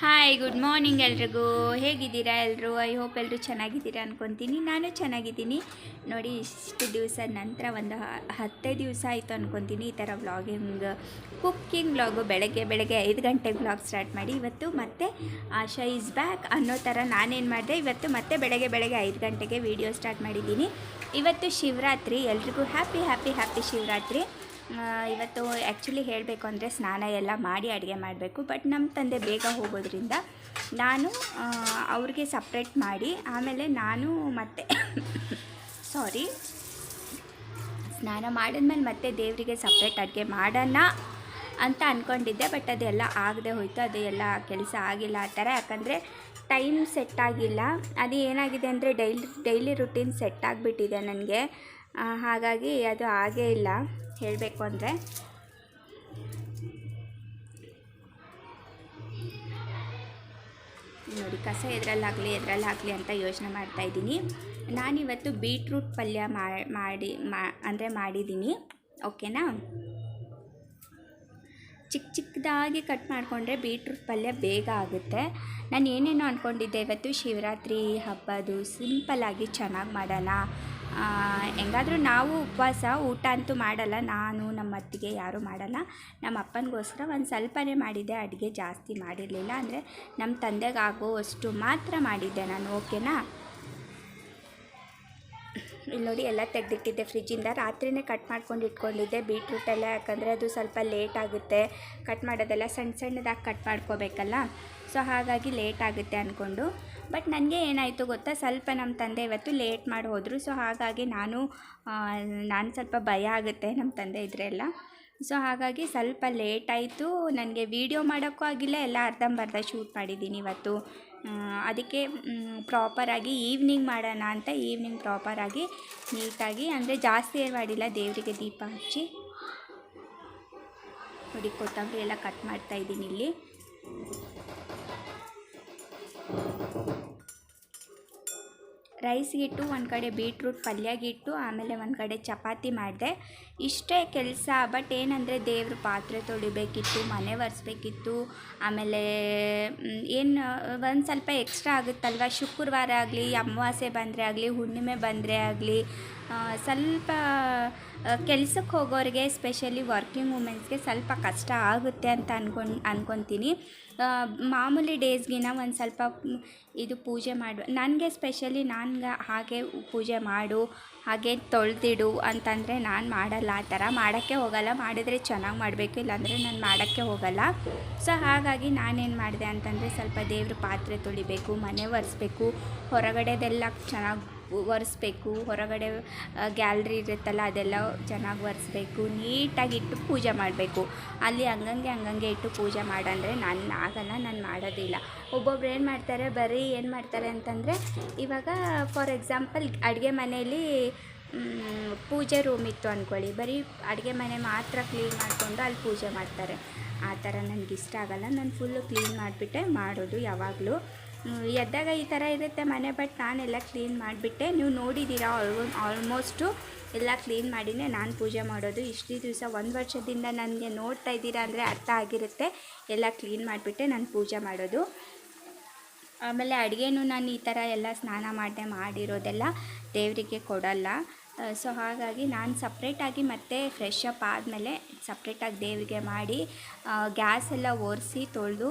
Hi good morning ಎಲ್ರಿಗೂ. ಹೇಗಿದ್ದೀರಾ ಎಲ್ಲರೂ ಐ ಹೋಪ್ ಎಲ್ಲರೂ ಚೆನ್ನಾಗಿದ್ದೀರಾ ಅಂದ್ಕೊತೀನಿ ನಾನು ಚೆನ್ನಾಗಿದ್ದೀನಿ. ನೋಡಿ, ಇಷ್ಟು ದಿವಸ ನಂತರ ಒಂದು ಹತ್ತೇ ದಿವಸ ಆಯಿತು ಅಂದ್ಕೊತೀನಿ ಈ ಥರ ವ್ಲಾಗಿಂಗ್ ಕುಕ್ಕಿಂಗ್ ವ್ಲಾಗು ಬೆಳಗ್ಗೆ ಬೆಳಗ್ಗೆ ಐದು ಗಂಟೆಗೆ ವ್ಲಾಗ್ ಸ್ಟಾರ್ಟ್ ಮಾಡಿ ಇವತ್ತು ಮತ್ತೆ ಆಶಾ ಈಸ್ ಬ್ಯಾಕ್ ಅನ್ನೋ ಥರ ನಾನೇನು ಮಾಡಿದೆ. ಇವತ್ತು ಮತ್ತೆ ಬೆಳಗ್ಗೆ ಬೆಳಗ್ಗೆ ಐದು ಗಂಟೆಗೆ ವೀಡಿಯೋ ಸ್ಟಾರ್ಟ್ ಮಾಡಿದ್ದೀನಿ. ಇವತ್ತು ಶಿವರಾತ್ರಿ. ಎಲ್ರಿಗೂ ಹ್ಯಾಪಿ ಹ್ಯಾಪಿ ಹ್ಯಾಪಿ ಶಿವರಾತ್ರಿ. ಇವತ್ತು ಆ್ಯಕ್ಚುಲಿ ಹೇಳಬೇಕು ಅಂದರೆ ಸ್ನಾನ ಎಲ್ಲ ಮಾಡಿ ಅಡುಗೆ ಮಾಡಬೇಕು ಬಟ್ ನಮ್ಮ ತಂದೆ ಬೇಗ ಹೋಗೋದ್ರಿಂದ ನಾನು ಅವ್ರಿಗೆ ಸಪ್ರೇಟ್ ಮಾಡಿ, ಆಮೇಲೆ ನಾನು ಮತ್ತೆ ಸಾರಿ ಸ್ನಾನ ಮಾಡಿದ್ಮೇಲೆ ಮತ್ತೆ ದೇವರಿಗೆ ಸಪ್ರೇಟ್ ಅಡುಗೆ ಮಾಡೋಣ ಅಂತ ಅಂದ್ಕೊಂಡಿದ್ದೆ ಬಟ್ ಅದೆಲ್ಲ ಆಗದೆ ಹೋಯಿತು, ಅದೆಲ್ಲ ಕೆಲಸ ಆಗಿಲ್ಲ ಆ ಥರ. ಯಾಕಂದರೆ ಟೈಮ್ ಸೆಟ್ ಆಗಿಲ್ಲ. ಅದು ಏನಾಗಿದೆ ಅಂದರೆ ಡೈಲಿ ಡೈಲಿ ರುಟೀನ್ ಸೆಟ್ ಆಗಿಬಿಟ್ಟಿದೆ ನನಗೆ. ಹಾಗಾಗಿ ಅದು ಹಾಗೇ ಇಲ್ಲ. ಹೇಳಬೇಕು ಅಂದರೆ. ನೋಡಿ, ಕಸ ಎದ್ರಲ್ಲಾಗಲಿ ಎದ್ರಲ್ಲಾಗಲಿ ಅಂತ ಯೋಚನೆ ಮಾಡ್ತಾಯಿದ್ದೀನಿ ನಾನಿವತ್ತು ಬೀಟ್ರೂಟ್ ಪಲ್ಯ ಮಾಡಿ ಮಾ, ಅಂದರೆ ಮಾಡಿದ್ದೀನಿ. ಓಕೆನಾ? ಚಿಕ್ಕ ಚಿಕ್ಕದಾಗಿ ಕಟ್ ಮಾಡಿಕೊಂಡ್ರೆ ಬೀಟ್ರೂಟ್ ಪಲ್ಯ ಬೇಗ ಆಗುತ್ತೆ. ನಾನು ಏನೇನೋ ಅಂದ್ಕೊಂಡಿದ್ದೆ ಇವತ್ತು ಶಿವರಾತ್ರಿ ಹಬ್ಬದು ಸಿಂಪಲ್ಲಾಗಿ ಚೆನ್ನಾಗಿ ಮಾಡೋಣ ಹೆಂಗಾದ್ರೂ ನಾವು ಉಪವಾಸ, ಊಟ ಅಂತೂ ಮಾಡಲ್ಲ. ನಾನು ನಮ್ಮ ಅತ್ತಿಗೆ ಯಾರೂ ಮಾಡಲ್ಲ. ನಮ್ಮ ಅಪ್ಪನಿಗೋಸ್ಕರ ಒಂದು ಸ್ವಲ್ಪನೇ ಮಾಡಿದ್ದೆ, ಅಡುಗೆ ಜಾಸ್ತಿ ಮಾಡಿರಲಿಲ್ಲ. ಅಂದರೆ ನಮ್ಮ ತಂದೆಗೆ ಆಗೋವಷ್ಟು ಮಾತ್ರ ಮಾಡಿದ್ದೆ ನಾನು, ಓಕೆನಾ? ಇಲ್ಲಿ ನೋಡಿ ಎಲ್ಲ ತೆಗೆದಿಟ್ಟಿದ್ದೆ ಫ್ರಿಜ್ಜಿಂದ. ರಾತ್ರಿನೇ ಕಟ್ ಮಾಡ್ಕೊಂಡು ಇಟ್ಕೊಂಡಿದ್ದೆ. ಬೀಟ್ರೂಟ್ ಎಲ್ಲ ಯಾಕಂದರೆ ಅದು ಸ್ವಲ್ಪ ಲೇಟ್ ಆಗುತ್ತೆ. ಕಟ್ ಮಾಡೋದೆಲ್ಲ ಸಣ್ಣ ಸಣ್ಣದಾಗಿ ಕಟ್ ಮಾಡ್ಕೋಬೇಕಲ್ಲ. ಸೊ ಹಾಗಾಗಿ ಲೇಟ್ ಆಗುತ್ತೆ ಅಂದ್ಕೊಂಡು ಬಟ್ ನನಗೆ ಏನಾಯಿತು ಗೊತ್ತಾ, ಸ್ವಲ್ಪ ನಮ್ಮ ತಂದೆ ಇವತ್ತು ಲೇಟ್ ಮಾಡಿ ಹೋದರು. ಸೊ ಹಾಗಾಗಿ ನಾನು ನಾನು ಸ್ವಲ್ಪ ಭಯ ಆಗುತ್ತೆ ನಮ್ಮ ತಂದೆ ಇದ್ರೆಲ್ಲ. ಸೊ ಹಾಗಾಗಿ ಸ್ವಲ್ಪ ಲೇಟ್ ಆಯಿತು. ನನಗೆ ವೀಡಿಯೋ ಮಾಡೋಕ್ಕೂ ಆಗಿಲ್ಲ, ಎಲ್ಲ ಅರ್ಧಂಬರ್ಧ ಶೂಟ್ ಮಾಡಿದ್ದೀನಿ ಇವತ್ತು. ಅದಕ್ಕೆ ಪ್ರಾಪರಾಗಿ ಈವ್ನಿಂಗ್ ಮಾಡೋಣ ಅಂತ ಈವ್ನಿಂಗ್ ಪ್ರಾಪರಾಗಿ ನೀಟಾಗಿ ಅಂದರೆ ಜಾಸ್ತಿ ಏನು ಮಾಡಿಲ್ಲ, ದೇವರಿಗೆ ದೀಪ ಹಚ್ಚಿ. ನೋಡಿ, ಕೊತ್ತಂಬರಿ ಎಲ್ಲ ಕಟ್ ಮಾಡ್ತಾ ಇದ್ದೀನಿ ಇಲ್ಲಿ. ರೈಸ್ಗಿಟ್ಟು ಒಂದು ಕಡೆ ಬೀಟ್ರೂಟ್ ಪಲ್ಯಗಿಟ್ಟು ಆಮೇಲೆ ಒಂದು ಕಡೆ ಚಪಾತಿ ಮಾಡಿದೆ. ಇಷ್ಟೇ ಕೆಲಸ ಬಟ್ ಏನಂದರೆ ದೇವ್ರ ಪಾತ್ರೆ ತೊಳಿಬೇಕಿತ್ತು, ಮನೆ ಒರೆಸ್ಬೇಕಿತ್ತು, ಆಮೇಲೆ ಏನು, ಒಂದು ಸ್ವಲ್ಪ ಎಕ್ಸ್ಟ್ರಾ ಆಗುತ್ತಲ್ವ? ಶುಕ್ರವಾರ ಆಗಲಿ, ಅಮಾವಾಸ್ಯೆ ಬಂದರೆ ಆಗಲಿ, ಹುಣ್ಣಿಮೆ ಬಂದರೆ ಆಗಲಿ ಸ್ವಲ್ಪ ಕೆಲ್ಸಕ್ಕೆ ಹೋಗೋರಿಗೆ ಸ್ಪೆಷಲಿ ವರ್ಕಿಂಗ್ ವುಮೆನ್ಸ್ಗೆ ಸ್ವಲ್ಪ ಕಷ್ಟ ಆಗುತ್ತೆ ಅಂತ ಅನ್ಕೊಂಡು, ಅನ್ಕೊತೀನಿ. ಮಾಮೂಲಿ ಡೇಸ್ಗಿನ ಒಂದು ಸ್ವಲ್ಪ ಇದು ಪೂಜೆ ಮಾಡು. ನನಗೆ ಸ್ಪೆಷಲಿ ನನ್ಗೆ ಹಾಗೆ ಪೂಜೆ ಮಾಡು. ಹಾಗೆ ತೊಳೆದಿಡು ಅಂತಂದರೆ ನಾನು ಮಾಡಲ್ಲ, ಆ ಥರ ಮಾಡೋಕ್ಕೆ ಹೋಗಲ್ಲ. ಮಾಡಿದರೆ ಚೆನ್ನಾಗಿ ಮಾಡಬೇಕು, ಇಲ್ಲಾಂದರೆ ನಾನು ಮಾಡೋಕ್ಕೆ ಹೋಗಲ್ಲ. ಸೊ ಹಾಗಾಗಿ ನಾನೇನು ಮಾಡಿದೆ ಅಂತಂದರೆ ಸ್ವಲ್ಪ ದೇವ್ರ ಪಾತ್ರೆ ತೊಳಿಬೇಕು, ಮನೆ ಒರೆಸ್ಬೇಕು. ಹೊರಗಡೆದೆಲ್ಲ ಚೆನ್ನಾಗಿ ಒರೆಸ್ಬೇಕು, ಹೊರಗಡೆ ಗ್ಯಾಲ್ರಿ ಇರುತ್ತಲ್ಲ, ಅದೆಲ್ಲ ಚೆನ್ನಾಗಿ ಒರೆಸ್ಬೇಕು, ನೀಟಾಗಿ ಇಟ್ಟು ಪೂಜೆ ಮಾಡಬೇಕು. ಅಲ್ಲಿ ಹಂಗಂಗೆ ಹಂಗಂಗೆ ಇಟ್ಟು ಪೂಜೆ ಮಾಡಂದರೆ ನಾನು, ಆಗಲ್ಲ, ನಾನು ಮಾಡೋದಿಲ್ಲ ಒಬ್ಬೊಬ್ರು ಏನು ಮಾಡ್ತಾರೆ, ಬರೀ ಏನು ಮಾಡ್ತಾರೆ ಅಂತಂದರೆ, ಇವಾಗ ಫಾರ್ ಎಕ್ಸಾಂಪಲ್ ಅಡುಗೆ ಮನೆಯಲ್ಲಿ ಪೂಜೆ ರೂಮ್ ಇತ್ತು ಅಂದ್ಕೊಳ್ಳಿ ಬರೀ ಅಡುಗೆ ಮನೆ ಮಾತ್ರ ಕ್ಲೀನ್ ಮಾಡಿಕೊಂಡು ಅಲ್ಲಿ ಪೂಜೆ ಮಾಡ್ತಾರೆ. ಆ ಥರ ನನಗಿಷ್ಟ ಆಗಲ್ಲ. ನಾನು ಫುಲ್ಲು ಕ್ಲೀನ್ ಮಾಡಿಬಿಟ್ಟೆ, ಮಾಡೋದು ಯಾವಾಗಲೂ. ಎದ್ದಾಗ ಈ ಥರ ಇರುತ್ತೆ ಮನೆ, ಬಟ್ ನಾನೆಲ್ಲ ಕ್ಲೀನ್ ಮಾಡಿಬಿಟ್ಟೆ. ನೀವು ನೋಡಿದ್ದೀರಾ ಆಲ್ಮೋ ಆಲ್ಮೋಸ್ಟು ಎಲ್ಲ ಕ್ಲೀನ್ ಮಾಡಿನೇ ನಾನು ಪೂಜೆ ಮಾಡೋದು. ಇಷ್ಟು ದಿವಸ, ಒಂದು ವರ್ಷದಿಂದ ನನಗೆ ನೋಡ್ತಾ ಇದ್ದೀರಾ ಅಂದರೆ ಅರ್ಥ ಆಗಿರುತ್ತೆ. ಎಲ್ಲ ಕ್ಲೀನ್ ಮಾಡಿಬಿಟ್ಟೆ ನಾನು ಪೂಜೆ ಮಾಡೋದು. ಆಮೇಲೆ ಅಡುಗೆನೂ ನಾನು ಈ ಥರ ಎಲ್ಲ ಸ್ನಾನ ಮಾಡಿದೆ ಮಾಡಿರೋದೆಲ್ಲ ದೇವರಿಗೆ ಕೊಡಲ್ಲ. ಸೊ ಹಾಗಾಗಿ ನಾನು ಸಪ್ರೇಟಾಗಿ ಮತ್ತೆ ಫ್ರೆಶ್ ಅಪ್ ಆದಮೇಲೆ ಸಪ್ರೇಟಾಗಿ ದೇವರಿಗೆ ಮಾಡಿ ಗ್ಯಾಸ್ ಎಲ್ಲ ಒರೆಸಿ ತೊಳೆದು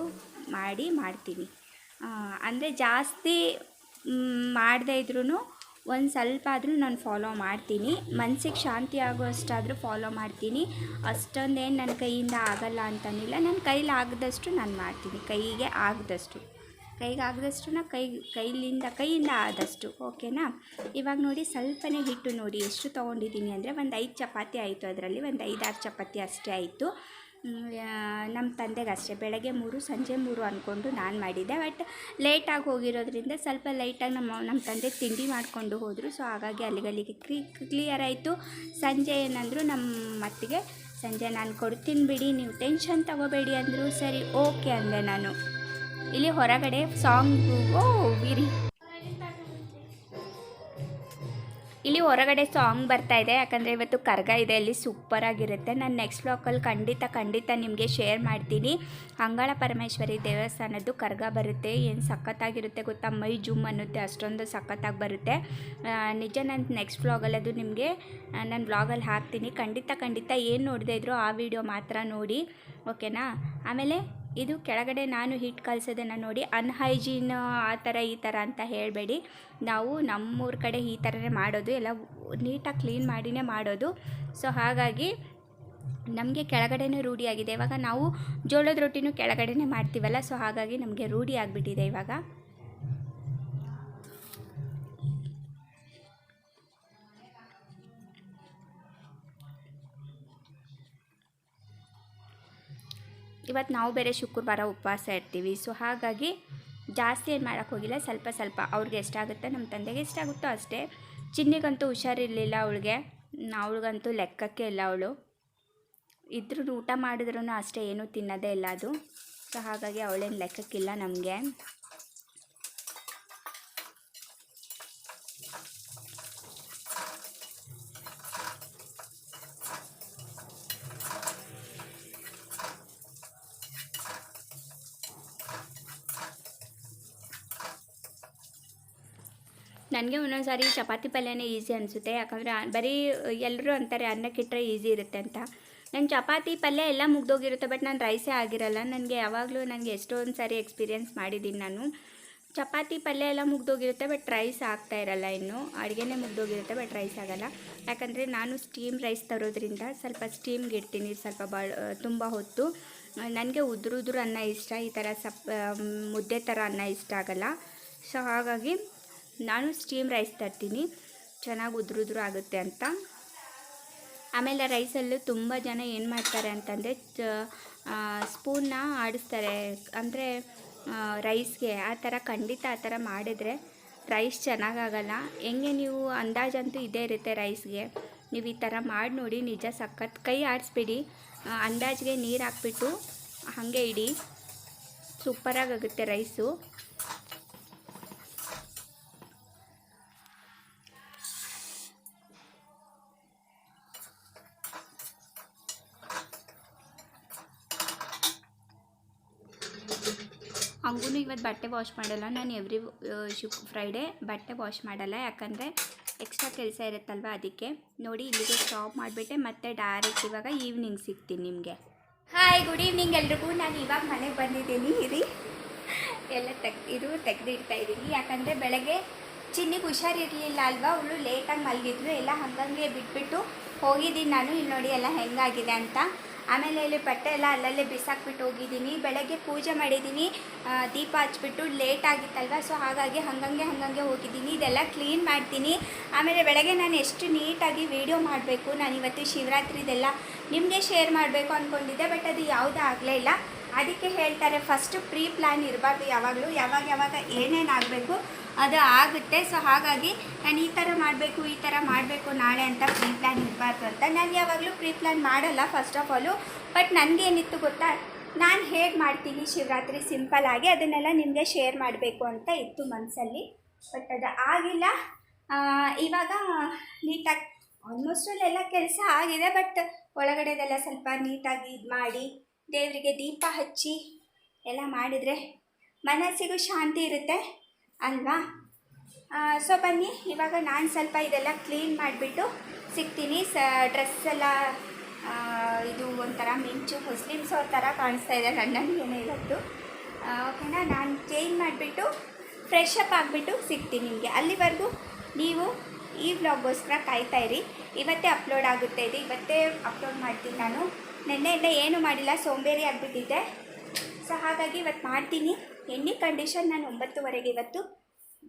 ಮಾಡಿ ಮಾಡ್ತೀನಿ. ಅಂದರೆ ಜಾಸ್ತಿ ಮಾಡದೇ ಇದ್ರೂ ಒಂದು ಸ್ವಲ್ಪ ಆದರೂ ನಾನು ಫಾಲೋ ಮಾಡ್ತೀನಿ. ಮನ್ಸಿಗೆ ಶಾಂತಿ ಆಗುವಷ್ಟಾದರೂ ಫಾಲೋ ಮಾಡ್ತೀನಿ. ಅಷ್ಟೊಂದೇನು ನನ್ನ ಕೈಯಿಂದ ಆಗಲ್ಲ ಅಂತನಿಲ್ಲ. ನನ್ನ ಕೈಲಿ ಆಗದಷ್ಟು ನಾನು ಮಾಡ್ತೀನಿ. ಕೈಗೆ ಆಗದಷ್ಟು. ಕೈಗೆ ಆಗದಷ್ಟು ನಾ ಕೈ, ಕೈಲಿಂದ, ಕೈಯಿಂದ ಆದಷ್ಟು. ಓಕೆನಾ? ಇವಾಗ ನೋಡಿ ಸ್ವಲ್ಪನೇ ಹಿಟ್ಟು ನೋಡಿ. ಎಷ್ಟು ತೊಗೊಂಡಿದ್ದೀನಿ ಅಂದರೆ ಒಂದು ಐದು ಚಪಾತಿ ಆಯಿತು ಅದರಲ್ಲಿ. ಒಂದು ಐದಾರು ಚಪಾತಿ ಅಷ್ಟೇ ಆಯಿತು. ನಮ್ಮ ತಂದೆಗೆ ಅಷ್ಟೇ. ಬೆಳಗ್ಗೆ ಮೂರು, ಸಂಜೆ ಮೂರು ಅಂದ್ಕೊಂಡು ನಾನು ಮಾಡಿದ್ದೆ. ಬಟ್ ಲೇಟಾಗಿ ಹೋಗಿರೋದ್ರಿಂದ ಸ್ವಲ್ಪ ಲೈಟಾಗಿ ನಮ್ಮ ನಮ್ಮ ತಂದೆ ತಿಂಡಿ ಮಾಡಿಕೊಂಡು ಹೋದರು. ಸೊ ಹಾಗಾಗಿ ಅಲ್ಲಿಗಲ್ಲಿಗೆ ಕ್ಲೀ ಕ್ಲಿಯರ್ ಆಯಿತು. ಸಂಜೆ ಏನಂದರು ನಮ್ಮ ಅತ್ತಿಗೆ, ಸಂಜೆ ನಾನು ಕೊಡ್ತೀನಿ ಬಿಡಿ, ನೀವು ಟೆನ್ಷನ್ ತಗೋಬೇಡಿ ಅಂದರು. ಸರಿ, ಓಕೆ ಅಂದೆ ನಾನು. ಇಲ್ಲಿ ಹೊರಗಡೆ ಸಾಂಗ್ ಓ, ವಿರಿ. ಇಲ್ಲಿ ಹೊರಗಡೆ ಸಾಂಗ್ ಬರ್ತಾ ಇದೆ. ಯಾಕಂದರೆ ಇವತ್ತು ಕರ್ಗ ಇದೆ. ಅಲ್ಲಿ ಸೂಪರಾಗಿರುತ್ತೆ ನಾನು ನೆಕ್ಸ್ಟ್ ಬ್ಲಾಕಲ್ಲಿ ಖಂಡಿತ ಖಂಡಿತ ನಿಮಗೆ ಶೇರ್ ಮಾಡ್ತೀನಿ. ಅಂಗಳ ಪರಮೇಶ್ವರಿ ದೇವಸ್ಥಾನದ್ದು ಕರ್ಗ ಬರುತ್ತೆ. ಏನು ಸಖತ್ತಾಗಿರುತ್ತೆ ಗೊತ್ತಾ? ಮೈ ಜುಮ್ ಅನ್ನುತ್ತೆ. ಅಷ್ಟೊಂದು ಸಖತ್ತಾಗಿ ಬರುತ್ತೆ. ನಿಜ ನಾನು ನೆಕ್ಸ್ಟ್ ವ್ಲಾಗಲ್ಲಿ ಅದು ನಿಮಗೆ ನಾನು ವ್ಲಾಗಲ್ಲಿ ಹಾಕ್ತೀನಿ. ಖಂಡಿತ ಖಂಡಿತ ಏನು ನೋಡದೇ ಇದ್ರು ಆ ವಿಡಿಯೋ ಮಾತ್ರ ನೋಡಿ. ಓಕೆನಾ ಆಮೇಲೆ ಇದು ಕೆಳಗಡೆ ನಾನು ಹಿಟ್ಟು ಕಲಿಸೋದನ್ನು ನೋಡಿ ಅನ್ಹೈಜೀನ್ ಆ ಥರ ಈ ಥರ ಅಂತ ಹೇಳಬೇಡಿ. ನಾವು ನಮ್ಮೂರ ಕಡೆ ಈ ಥರನೇ ಮಾಡೋದು, ಎಲ್ಲ ನೀಟಾಗಿ ಕ್ಲೀನ್ ಮಾಡಿನೇ ಮಾಡೋದು. ಸೊ ಹಾಗಾಗಿ ನಮಗೆ ಕೆಳಗಡೆನೇ ರೂಢಿಯಾಗಿದೆ ಇವಾಗ ನಾವು ಜೋಳದ ರೊಟ್ಟಿನೂ ಕೆಳಗಡೆನೇ ಮಾಡ್ತೀವಲ್ಲ ಸೊ ಹಾಗಾಗಿ ನಮಗೆ ರೂಢಿಯಾಗಿಬಿಟ್ಟಿದೆ ಇವಾಗ. ಇವತ್ತು ನಾವು ಬೇರೆ ಶುಕ್ರವಾರ ಉಪವಾಸ ಇರ್ತೀವಿ. ಸೊ ಹಾಗಾಗಿ ಜಾಸ್ತಿ ಏನು ಮಾಡೋಕ್ಕೆ ಹೋಗಿಲ್ಲ. ಸ್ವಲ್ಪ ಸ್ವಲ್ಪ ಅವ್ರಿಗೆ ಎಷ್ಟಾಗುತ್ತೆ ನಮ್ಮ ತಂದೆಗೆ ಎಷ್ಟಾಗುತ್ತೋ ಅಷ್ಟೇ. ಚಿನ್ನಿಗಂತೂ ಹುಷಾರಿರಲಿಲ್ಲ ಅವಳಿಗೆ. ಅವಳಿಗಂತೂ ಲೆಕ್ಕಕ್ಕೆ ಇಲ್ಲ ಅವಳು. ಇದ್ರು ಊಟ ಮಾಡಿದ್ರೂ ಅಷ್ಟೇ, ಏನೂ ತಿನ್ನೋದೇ ಇಲ್ಲ ಅದು. ಸೊ ಹಾಗಾಗಿ ಅವಳೇನು ಲೆಕ್ಕಕ್ಕಿಲ್ಲ ನಮಗೆ. ನನಗೆ ಒಂದೊಂದು ಸಾರಿ ಚಪಾತಿ ಪಲ್ಯನೇ ಈಸಿ ಅನಿಸುತ್ತೆ, ಯಾಕಂದರೆ ಬರೀ ಎಲ್ಲರೂ ಅಂತಾರೆ ಅನ್ನಕ್ಕಿಟ್ಟರೆ ಈಸಿ ಇರುತ್ತೆ ಅಂತ. ನನ್ನ ಚಪಾತಿ ಪಲ್ಯ ಎಲ್ಲ ಮುಗ್ದೋಗಿರುತ್ತೆ, ಬಟ್ ನಾನು ರೈಸೇ ಆಗಿರಲ್ಲ. ನನಗೆ ಯಾವಾಗಲೂ ನನಗೆ ಎಷ್ಟೊಂದು ಸಾರಿ ಎಕ್ಸ್ಪೀರಿಯೆನ್ಸ್ ಮಾಡಿದ್ದೀನಿ ನಾನು. ಚಪಾತಿ ಪಲ್ಯ ಎಲ್ಲ ಮುಗ್ದೋಗಿರುತ್ತೆ, ಬಟ್ ರೈಸ್ ಆಗ್ತಾ ಇರಲ್ಲ ಇನ್ನು. ಅಡುಗೆನೇ ಮುಗ್ದೋಗಿರುತ್ತೆ, ಬಟ್ ರೈಸ್ ಆಗಲ್ಲ. ಯಾಕಂದರೆ ನಾನು ಸ್ಟೀಮ್ ರೈಸ್ ತರೋದ್ರಿಂದ ಸ್ವಲ್ಪ ಸ್ಟೀಮ್ಗೆ ಇಡ್ತೀನಿ, ಸ್ವಲ್ಪ ಭಾಳ ತುಂಬ ಹೊತ್ತು. ನನಗೆ ಉದುರು ಉದುರು ಅನ್ನ ಇಷ್ಟ, ಈ ಥರ ಸಪ್ ಮುದ್ದೆ ಥರ ಅನ್ನ ಇಷ್ಟ ಆಗಲ್ಲ. ಸೊ, ಹಾಗಾಗಿ ನಾನು ಸ್ಟೀಮ್ ರೈಸ್ ತರ್ತೀನಿ. ಚೆನ್ನಾಗಿ ಉದುರು ಉದುರು ಆಗುತ್ತೆ ಅಂತ. ಆಮೇಲೆ ರೈಸಲ್ಲೂ ತುಂಬ ಜನ ಏನು ಮಾಡ್ತಾರೆ ಅಂತಂದರೆ ಸ್ಪೂನ್ನ ಆಡಿಸ್ತಾರೆ. ಅಂದರೆ ರೈಸ್ಗೆ ಆ ಥರ ಖಂಡಿತ ಆ ಥರ ಮಾಡಿದರೆ ರೈಸ್ ಚೆನ್ನಾಗಾಗಲ್ಲ ಹೆಂಗೆ ನೀವು ಅಂದಾಜಂತೂ ಇದೇ ಇರುತ್ತೆ ರೈಸ್ಗೆ ನೀವು ಈ ಥರ ಮಾಡಿ ನೋಡಿ, ನಿಜ ಸಖತ್ ಕೈ ಆಡಿಸ್ಬಿಡಿ. ಅಂದಾಜಿಗೆ ನೀರು ಹಾಕ್ಬಿಟ್ಟು ಹಾಗೆ ಇಡಿ. ಸೂಪರಾಗುತ್ತೆ ರೈಸು ಹಂಗೂ ಇವತ್ತು ಬಟ್ಟೆ ವಾಶ್ ಮಾಡಲ್ಲ. ನಾನು ಎವ್ರಿ ಶು ಫ್ರೈಡೇ ಬಟ್ಟೆ ವಾಶ್ ಮಾಡಲ್ಲ. ಯಾಕಂದರೆ ಎಕ್ಸ್ಟ್ರಾ ಕೆಲಸ ಇರುತ್ತಲ್ವ ಅದಕ್ಕೆ. ನೋಡಿ, ಇಲ್ಲಿಗೆ ಸ್ಟಾಪ್ ಮಾಡಿಬಿಟ್ಟೆ. ಮತ್ತೆ ಡೈರೆಕ್ಟ್ ಇವಾಗ ಈವ್ನಿಂಗ್ ಸಿಗ್ತೀನಿ ನಿಮಗೆ. ಹಾಯ್ ಗುಡ್ ಈವ್ನಿಂಗ್ ಎಲ್ರಿಗೂ. ನಾನು ಇವಾಗ ಮನೆಗೆ ಬಂದಿದ್ದೀನಿ. ಇರಿ. ಎಲ್ಲ ತೆಗ್, ಇದು ತೆಗೆದು ಇಡ್ತಾ ಇದ್ದೀನಿ. ಯಾಕಂದರೆ ಬೆಳಗ್ಗೆ ಚಿನ್ನಿಗೆ ಹುಷಾರಿರಲಿಲ್ಲ ಅಲ್ವಾ? ಅವಳು ಲೇಟಾಗಿ ಮಲಗಿದ್ರು ಎಲ್ಲ ಹಂಗಂಗೆ ಬಿಟ್ಬಿಟ್ಟು ಹೋಗಿದ್ದೀನಿ ನಾನು. ಇಲ್ಲಿ ನೋಡಿ, ಎಲ್ಲ ಹೆಂಗಾಗಿದೆ ಅಂತ. ಆಮೇಲೆ ಇಲ್ಲಿ ಬಟ್ಟೆ ಎಲ್ಲ ಅಲ್ಲಲ್ಲೇ ಬಿಸಾಕ್ಬಿಟ್ಟು ಹೋಗಿದ್ದೀನಿ. ಬೆಳಗ್ಗೆ ಪೂಜೆ ಮಾಡಿದ್ದೀನಿ. ದೀಪ ಹಚ್ಬಿಟ್ಟು ಲೇಟ್ ಆಗಿತ್ತಲ್ವ? ಸೊ ಹಾಗಾಗಿ ಹಂಗಂಗೆ ಹಂಗಂಗೆ ಹೋಗಿದ್ದೀನಿ. ಇದೆಲ್ಲ ಕ್ಲೀನ್ ಮಾಡ್ತೀನಿ. ಆಮೇಲೆ ಬೆಳಗ್ಗೆ ನಾನು ಎಷ್ಟು ನೀಟಾಗಿ ವೀಡಿಯೋ ಮಾಡಬೇಕು? ನಾನು ಇವತ್ತು ಶಿವರಾತ್ರಿದೆಲ್ಲ ನಿಮಗೆ ಶೇರ್ ಮಾಡಬೇಕು ಅಂದ್ಕೊಂಡಿದ್ದೆ ಬಟ್ ಅದು ಯಾವುದೂ ಆಗಲೇ ಇಲ್ಲ. ಅದಕ್ಕೆ ಹೇಳ್ತಾರೆ ಫಸ್ಟು ಪ್ರೀ ಪ್ಲ್ಯಾನ್ ಇರಬಾರ್ದು ಯಾವಾಗಲೂ. ಯಾವಾಗ ಯಾವಾಗ ಏನೇನು ಆಗಬೇಕು? ಅದು ಆಗುತ್ತೆ. ಸೊ ಹಾಗಾಗಿ ನಾನು ಈ ಥರ ಮಾಡಬೇಕು, ಈ ಥರ ಮಾಡಬೇಕು ನಾಳೆ ಅಂತ ಪ್ರೀ ಪ್ಲ್ಯಾನ್ ಇರಬಾರ್ದು ಅಂತ. ನಾನು ಯಾವಾಗಲೂ ಪ್ರೀ ಪ್ಲ್ಯಾನ್ ಮಾಡಲ್ಲ ಫಸ್ಟ್ ಆಫ್ ಆಲು ಬಟ್ ನನಗೇನಿತ್ತು ಗೊತ್ತಾ? ನಾನು ಹೇಗೆ ಮಾಡ್ತೀನಿ ಶಿವರಾತ್ರಿ ಸಿಂಪಲ್ ಆಗಿ ಅದನ್ನೆಲ್ಲ ನಿಮಗೆ ಶೇರ್ ಮಾಡಬೇಕು ಅಂತ ಇತ್ತು ಮನಸ್ಸಲ್ಲಿ ಬಟ್ ಅದು ಆಗಿಲ್ಲ. ಇವಾಗ ನೀಟಾಗಿ ಆಲ್ಮೋಸ್ಟ್ ಎಲ್ಲ ಕೆಲಸ ಆಗಿದೆ ಬಟ್ ಒಳಗಡೆದೆಲ್ಲ ಸ್ವಲ್ಪ ನೀಟಾಗಿ ಇದು ಮಾಡಿ, ದೇವರಿಗೆ ದೀಪ ಹಚ್ಚಿ ಎಲ್ಲ ಮಾಡಿದರೆ ಮನಸ್ಸಿಗೂ ಶಾಂತಿ ಇರುತ್ತೆ. ಅಲ್ವಾ? ಸೊ ಬನ್ನಿ, ಇವಾಗ ನಾನು ಸ್ವಲ್ಪ ಇದೆಲ್ಲ ಕ್ಲೀನ್ ಮಾಡಿಬಿಟ್ಟು ಸಿಗ್ತೀನಿ. ಸ ಡ್ರೆಸ್ ಎಲ್ಲ ಇದು ಒಂಥರ ಮಿಂಚು. ಮುಸ್ಲಿಮ್ಸ್ ಅವ್ರ ಥರ ಕಾಣಿಸ್ತಾ ಇದೆ ನನ್ನನಿಗೇನೆ ಇವತ್ತು ಓಕೆನಾ ನಾನು ಚೇಂಜ್ ಮಾಡಿಬಿಟ್ಟು ಫ್ರೆಶ್ ಅಪ್ ಆಗಿಬಿಟ್ಟು ಸಿಗ್ತೀನಿ ನಿಮಗೆ. ಅಲ್ಲಿವರೆಗೂ ನೀವು ಈ ವ್ಲಾಗ್ಗೋಸ್ಕರ ಕಾಯ್ತಾ ಇರಿ. ಇವತ್ತೇ ಅಪ್ಲೋಡ್ ಆಗುತ್ತೆ ಇದು. ಇವತ್ತೇ ಅಪ್ಲೋಡ್ ಮಾಡ್ತೀನಿ ನಾನು. ನಿನ್ನೆಯಿಂದ ಏನೂ ಮಾಡಿಲ್ಲ, ಸೋಂಬೇರಿ ಆಗಿಬಿಟ್ಟಿದ್ದೆ ಸೊ ಹಾಗಾಗಿ ಇವತ್ತು ಮಾಡ್ತೀನಿ. ಎಣ್ಣೆ ಕಂಡೀಷನ್ ನಾನು ಒಂಬತ್ತುವರೆಗೆ ಇವತ್ತು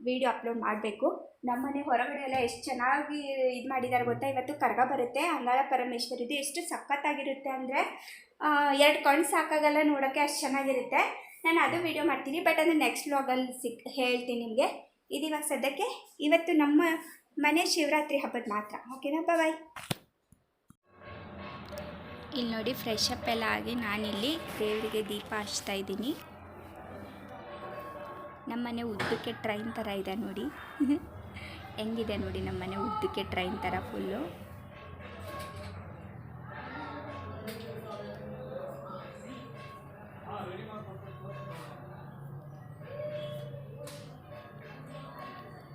ವಿಡಿಯೋ ಅಪ್ಲೋಡ್ ಮಾಡಬೇಕು. ನಮ್ಮನೆ ಹೊರಗಡೆ ಎಲ್ಲ ಎಷ್ಟು ಚೆನ್ನಾಗಿ ಇದು ಮಾಡಿದ್ದಾರೆ ಗೊತ್ತಾ? ಇವತ್ತು ಕರ್ಗ ಬರುತ್ತೆ. ಅಂಗಾಳ ಪರಮೇಶ್ವರಿದು ಎಷ್ಟು ಸಖತ್ತಾಗಿರುತ್ತೆ ಅಂದರೆ ಎರಡು ಕಣ್ಣು ಸಾಕಾಗಲ್ಲ ನೋಡೋಕ್ಕೆ ಅಷ್ಟು ಚೆನ್ನಾಗಿರುತ್ತೆ. ನಾನು ಅದು ವಿಡಿಯೋ ಮಾಡ್ತೀನಿ. ಬಟ್ ಅದು ನೆಕ್ಸ್ಟ್ ವ್ಲಾಗಲ್ಲಿ ಸಿಕ್, ಹೇಳ್ತೀನಿ ನಿಮಗೆ. ಇದಿವಾಗ ಸದ್ಯಕ್ಕೆ ಇವತ್ತು ನಮ್ಮ ಮನೆ ಶಿವರಾತ್ರಿ ಹಬ್ಬದ ಮಾತ್ರ. ಓಕೆನಾ ಬಾಯ್ ಇಲ್ಲಿ ನೋಡಿ ಫ್ರೆಶ್ ಅಪ್ ಎಲ್ಲ ಆಗಿ ನಾನಿಲ್ಲಿ ದೇವರಿಗೆ ದೀಪ ಹಚ್ತಾ ಇದ್ದೀನಿ. ನಮ್ಮನೆ ಉದ್ದಕ್ಕೆ ಟ್ರೈನ್ ಥರ ಇದೆ ನೋಡಿ. ಹೆಂಗಿದೆ ನೋಡಿ ನಮ್ಮ ಮನೆ ಉದ್ದಕ್ಕೆ ಟ್ರೈನ್ ಥರ ಫುಲ್ಲು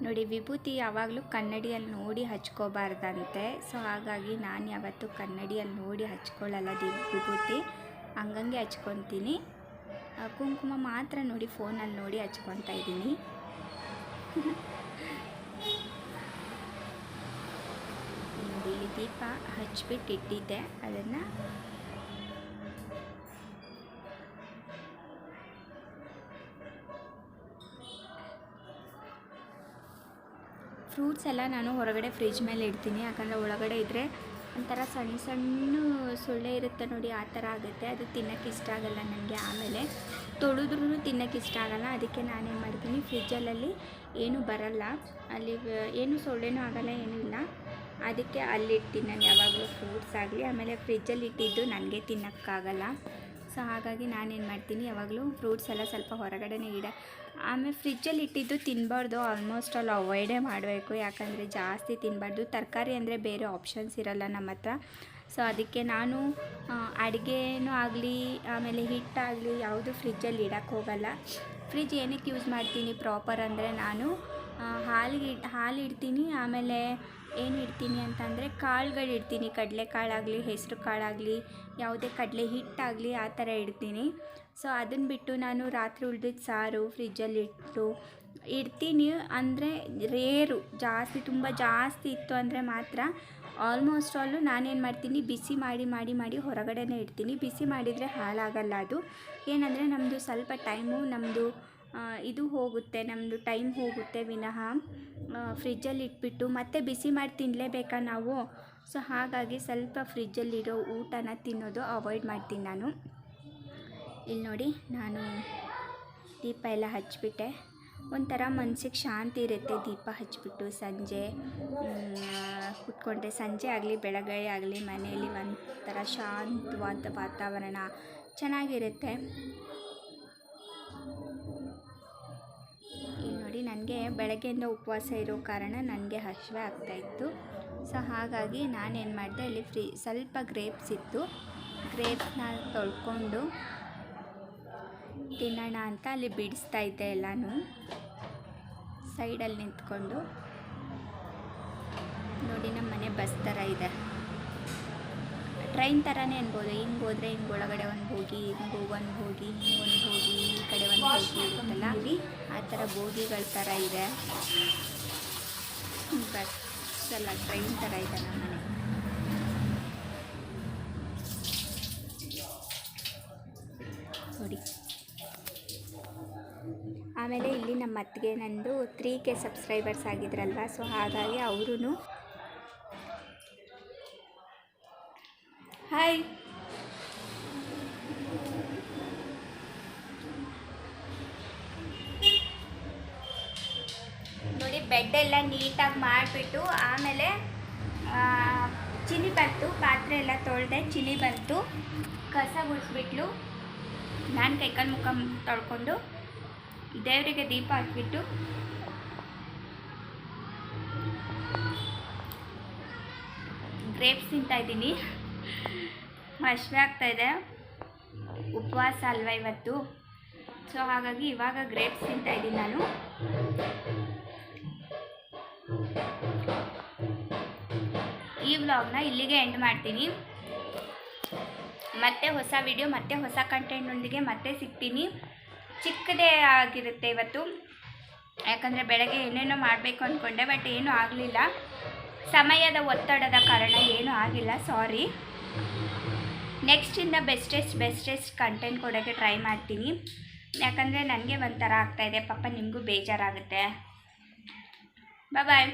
ನೋಡಿ, ವಿಭೂತಿ ಯಾವಾಗಲೂ ಕನ್ನಡಿಯಲ್ಲಿ ನೋಡಿ ಹಚ್ಕೋಬಾರ್ದಂತೆ. ಸೊ, ಹಾಗಾಗಿ ನಾನು ಯಾವತ್ತೂ ಕನ್ನಡಿಯಲ್ಲಿ ನೋಡಿ ಹಚ್ಕೊಳ್ಳಲ್ಲ ವಿಭೂತಿ. ಹಂಗಂಗೆ ಹಚ್ಕೊತೀನಿ. ಕುಂಕುಮ ಮಾತ್ರ ನೋಡಿ ಫೋನಲ್ಲಿ ನೋಡಿ ಹಚ್ಕೊತಾ ಇದ್ದೀನಿ. ನೋಡಿ ದೀಪ ಹಚ್ಬಿಟ್ಟು ಇಟ್ಟಿದ್ದೆ ಅದನ್ನು ಫ್ರೂಟ್ಸ್ ಎಲ್ಲ ನಾನು ಹೊರಗಡೆ ಫ್ರಿಜ್ ಮೇಲೆ ಇಡ್ತೀನಿ, ಯಾಕಂದರೆ ಒಳಗಡೆ ಇದ್ದರೆ ಒಂಥರ ಸಣ್ಣ ಸಣ್ಣ ಸೊಳ್ಳೆ ಇರುತ್ತೆ ನೋಡಿ, ಆ ಥರ ಆಗುತ್ತೆ. ಅದು ತಿನ್ನೋಕ್ಕೆ ಇಷ್ಟ ಆಗಲ್ಲ ನನಗೆ ಆಮೇಲೆ. ತೊಳೆದ್ರೂ ತಿನ್ನೋಕ್ಕೆ ಇಷ್ಟ ಆಗಲ್ಲ, ಅದಕ್ಕೆ ನಾನೇನು ಮಾಡ್ತೀನಿ. ಫ್ರಿಜ್ಜಲ್ಲಿ ಏನೂ ಬರಲ್ಲ. ಅಲ್ಲಿ ಏನು ಸೊಳ್ಳೆನೂ ಆಗಲ್ಲ, ಏನೂ ಇಲ್ಲ. ಅದಕ್ಕೆ ಅಲ್ಲಿಡ್ತೀನಿ ನಾನು ಯಾವಾಗಲೂ ಫ್ರೂಟ್ಸ್ ಆಗಲಿ. ಆಮೇಲೆ ಫ್ರಿಜ್ಜಲ್ಲಿ ಇಟ್ಟಿದ್ದು ನನಗೆ ತಿನ್ನೋಕ್ಕಾಗಲ್ಲ. ಸೊ ಹಾಗಾಗಿ ನಾನೇನು ಮಾಡ್ತೀನಿ, ಯಾವಾಗಲೂ ಫ್ರೂಟ್ಸ್ ಎಲ್ಲ ಸ್ವಲ್ಪ ಹೊರಗಡೆನೇ ಇಡ. ಆಮೇಲೆ ಫ್ರಿಜ್ಜಲ್ಲಿ ಇಟ್ಟಿದ್ದು ತಿನ್ನಬಾರ್ದು ಆಲ್ಮೋಸ್ಟ್ ಆಲ್ ಅವಾಯ್ಡೇ ಮಾಡಬೇಕು. ಯಾಕಂದರೆ ಜಾಸ್ತಿ ತಿನ್ನಬಾರ್ದು ತರಕಾರಿ ಅಂದರೆ ಬೇರೆ ಆಪ್ಷನ್ಸ್ ಇರಲ್ಲ ನಮ್ಮ ಹತ್ರ. ಸೊ ಅದಕ್ಕೆ ನಾನು ಅಡುಗೆನೂ ಆಗಲಿ, ಆಮೇಲೆ ಹಿಟ್ಟಾಗಲಿ ಯಾವುದು ಫ್ರಿಜ್ಜಲ್ಲಿ ಇಡಕ್ಕೆ ಹೋಗಲ್ಲ. ಫ್ರಿಜ್ ಏನಕ್ಕೆ ಯೂಸ್ ಮಾಡ್ತೀನಿ ಪ್ರಾಪರ್ ಅಂದರೆ ನಾನು ಹಾಲಿಗೆ ಹಾಲು ಇಡ್ತೀನಿ, ಆಮೇಲೆ ಏನು ಇಡ್ತೀನಿ ಅಂತಂದರೆ ಕಾಳುಗಳು ಇಡ್ತೀನಿ. ಕಡಲೆಕಾಳಾಗಲಿ, ಹೆಸರು ಕಾಳಾಗಲಿ, ಯಾವುದೇ ಕಡಲೆ ಹಿಟ್ಟಾಗಲಿ ಆ ಥರ ಇಡ್ತೀನಿ. ಸೊ ಅದನ್ನು ಬಿಟ್ಟು ನಾನು ರಾತ್ರಿ ಉಳ್ದಿದ್ದ ಸಾರು ಫ್ರಿಜ್ಜಲ್ಲಿ ಇಟ್ಟು ಇಡ್ತೀನಿ. ಅಂದರೆ ರೇರು, ಜಾಸ್ತಿ, ತುಂಬ ಜಾಸ್ತಿ ಇತ್ತು ಅಂದರೆ ಮಾತ್ರ ಆಲ್ಮೋಸ್ಟ್ ಆಲು ನಾನೇನು ಮಾಡ್ತೀನಿ, ಬಿಸಿ ಮಾಡಿ ಮಾಡಿ ಮಾಡಿ ಹೊರಗಡೆನೇ ಇಡ್ತೀನಿ. ಬಿಸಿ ಮಾಡಿದರೆ ಹಾಳಾಗಲ್ಲ ಅದು. ಏನಂದರೆ ನಮ್ಮದು ಸ್ವಲ್ಪ ಟೈಮು ನಮ್ಮದು ಇದು ಹೋಗುತ್ತೆ ನಮ್ಮದು ಟೈಮ್ ಹೋಗುತ್ತೆ ವಿನಃ. ಫ್ರಿಜ್ಜಲ್ಲಿ ಇಟ್ಬಿಟ್ಟು ಮತ್ತೆ ಬಿಸಿ ಮಾಡಿ ತಿನ್ನಲೇಬೇಕಾ ನಾವು? ಸೊ ಹಾಗಾಗಿ ಸ್ವಲ್ಪ ಫ್ರಿಜ್ಜಲ್ಲಿರೋ ಊಟನ ತಿನ್ನೋದು ಅವಾಯ್ಡ್ ಮಾಡ್ತೀನಿ ನಾನು. ಇಲ್ಲಿ ನೋಡಿ, ನಾನು ದೀಪ ಎಲ್ಲ ಹಚ್ಬಿಟ್ಟೆ. ಒಂಥರ ಮನಸ್ಸಿಗೆ ಶಾಂತಿ ಇರುತ್ತೆ ದೀಪ ಹಚ್ಚಿಬಿಟ್ಟು ಸಂಜೆ. ಕುತ್ಕೊಂಡ್ರೆ ಸಂಜೆ ಆಗಲಿ, ಬೆಳಗ್ಗೆ ಆಗಲಿ, ಮನೆಯಲ್ಲಿ ಒಂಥರ ಶಾಂತವಾದ ವಾತಾವರಣ. ಚೆನ್ನಾಗಿರುತ್ತೆ. ನನಗೆ ಬೆಳಗ್ಗೆಯಿಂದ ಉಪವಾಸ ಇರೋ ಕಾರಣ ನನಗೆ ಹಸಿವೆ ಆಗ್ತಾಯಿತ್ತು ಸೊ, ಹಾಗಾಗಿ ನಾನೇನು ಮಾಡಿದೆ, ಅಲ್ಲಿ ಫ್ರೀ ಸ್ವಲ್ಪ ಗ್ರೇಪ್ಸ್ ಇತ್ತು. ಗ್ರೇಪ್ಸ್ನ ತೊಳ್ಕೊಂಡು ತಿನ್ನೋಣ ಅಂತ ಅಲ್ಲಿ ಬಿಡಿಸ್ತಾ ಇದ್ದೆ ಎಲ್ಲನೂ. ಸೈಡಲ್ಲಿ ನಿಂತ್ಕೊಂಡು. ನೋಡಿ ನಮ್ಮ ಮನೆ ಬಸ್ ಥರ ಇದೆ. ಟ್ರೈನ್ ಥರನೇ ಅನ್ಬೋದು. ಹಿಂಗೆ ಹೋದರೆ ಹಿಂಗೆ ಒಳಗಡೆ ಒಂದು ಹೋಗಿ ಹಿಂಗೆ ಒಂದು ಹೋಗಿ ಹಿಂಗೆ ಒಂದು ಹೋಗಿ ಈ ಕಡೆ ಒಂದು ಹೋಗಿ ಇರುತ್ತಲ್ಲ? ಆ ಥರ ಬೋಗಿಗಳ ಥರ ಇದೆ. ಬಸ್ ಎಲ್ಲ ಟ್ರೈನ್ ಥರ ಇದೆ ನಮ್ಮ ಮನೆ. ನೋಡಿ. ಆಮೇಲೆ ಇಲ್ಲಿ ನಮ್ಮ ಅತ್ತಿಗೆ ನಂದು ತ್ರೀ ಕೆ ಸಬ್ಸ್ಕ್ರೈಬರ್ಸ್ ಆಗಿದ್ರಲ್ವ? ಸೊ ಹಾಗಾಗಿ ಅವರು ಹಾಯ್ ನೋಡಿ ಬೆಡ್ ಎಲ್ಲ ನೀಟಾಗಿ ಮಾಡಿಬಿಟ್ಟು ಆಮೇಲೆ ಚಿನಿ ಬಂತು, ಪಾತ್ರೆ ಎಲ್ಲ ತೊಳೆದೆ ಚಿನಿ ಬಂತು. ಕಸ ಗುಡಿಸ್ಬಿಟ್ಲು. ನಾನು ಕೈಕಾಲು ಮುಖ ತೊಳ್ಕೊಂಡು ದೇವರಿಗೆ ದೀಪ ಹಾಕ್ಬಿಟ್ಟು. ಗ್ರೇಪ್ಸ್ ತಿಂತಾ ಇದ್ದೀನಿ. ಹಸಿವೆ ಆಗ್ತಾ ಇದೆ. ಉಪವಾಸ ಅಲ್ವಾ ಇವತ್ತು? ಸೊ ಹಾಗಾಗಿ ಇವಾಗ ಗ್ರೇಪ್ಸ್ ತಿಂತಾ ಇದ್ದೀನಿ ನಾನು. ಈ ವ್ಲಾಗ್ನ ಇಲ್ಲಿಗೆ ಎಂಡ್ ಮಾಡ್ತೀನಿ. ಮತ್ತೆ ಹೊಸ ವಿಡಿಯೋ ಮತ್ತೆ ಹೊಸ ಕಂಟೆಂಟ್ನೊಂದಿಗೆ ಮತ್ತೆ ಸಿಗ್ತೀನಿ. ಚಿಕ್ಕದೇ ಆಗಿರುತ್ತೆ ಇವತ್ತು. ಯಾಕಂದರೆ ಬೆಳಗ್ಗೆ ಏನೇನೋ ಮಾಡಬೇಕು ಅಂದ್ಕೊಂಡೆ ಬಟ್ ಏನೂ ಆಗಲಿಲ್ಲ. ಸಮಯದ ಒತ್ತಡದ ಕಾರಣ ಏನೂ ಆಗಿಲ್ಲ ಸಾರಿ ನೆಕ್ಸ್ಟಿಂದ ಬೆಸ್ಟೆಸ್ಟ್ ಬೆಸ್ಟೆಸ್ಟ್ ಕಂಟೆಂಟ್ ಕೊಡೋಕ್ಕೆ ಟ್ರೈ ಮಾಡ್ತೀನಿ. ಯಾಕಂದರೆ ನನಗೆ ಒಂಥರ ಆಗ್ತಾಯಿದೆ ಪಾಪ ನಿಮಗೂ ಬೇಜಾರಾಗುತ್ತೆ. ಬಾಯ್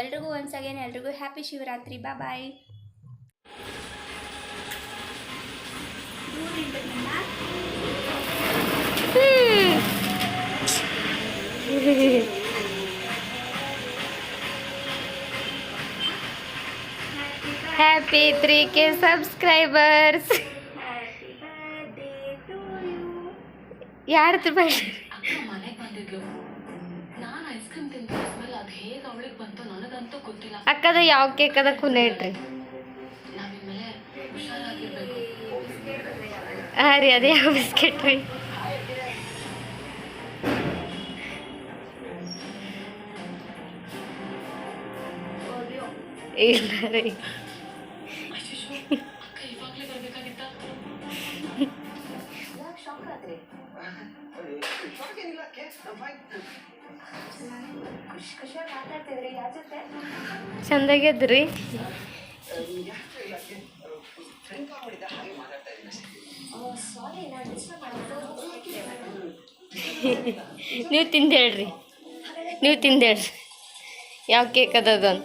ಎಲ್ರಿಗೂ ಒನ್ಸ್ ಅಗೇನ್ ಎಲ್ರಿಗೂ ಹ್ಯಾಪಿ ಶಿವರಾತ್ರಿ. ಬಾಯ್ ಹ್ಯಾಪಿ ಅದು ಹೇಗೆ ಅವಳಿಗೆ ಬಂತು ನನಗಂತೂ ಗೊತ್ತಿಲ್ಲ ಅಕ್ಕದ ಯಾವ ಕೇಕ್ ಅದ ಕುನೆ ಇಟ್ರಿ ನಾವಿನ್ಮೇಲೆ ಹುಷಾರಾಗಿರ್ಬೇಕು ಹಾಂ ರೀ ಅದೇ ಯಾವ ಬಿಸ್ಕೆಟ್ ರೀ ಇಲ್ಲ ರೀ ಚಂದಾಗ್ಯದ್ರಿ ನೀವು ತಿಂದೇಳ್ರಿ. ನೀವು ತಿಂದೇಳ್ರಿ. ಯಾವ ಕೇಕ್ ಅದ ಅಂತ.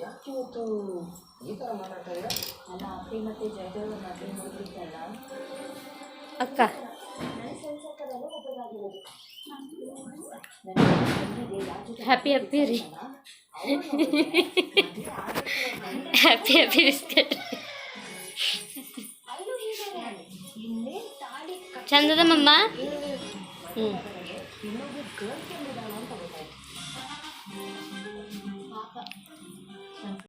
ಯಾಕೆ ಇವತ್ತು ಈ ಥರ ಮಾತಾಡ್ತಾ ಇದ್ದೀರಾ ಅಕ್ಕ ಹ್ಯಾಪಿ ಹ್ಯಾಪಿ ರೀ ಹ್ಯಾಪಿ ಹ್ಯಾಪಿ ಬಿಸ್ಕೆಟ್ ಚಂದದ ಮಮ್ಮ ಹ್ಞೂ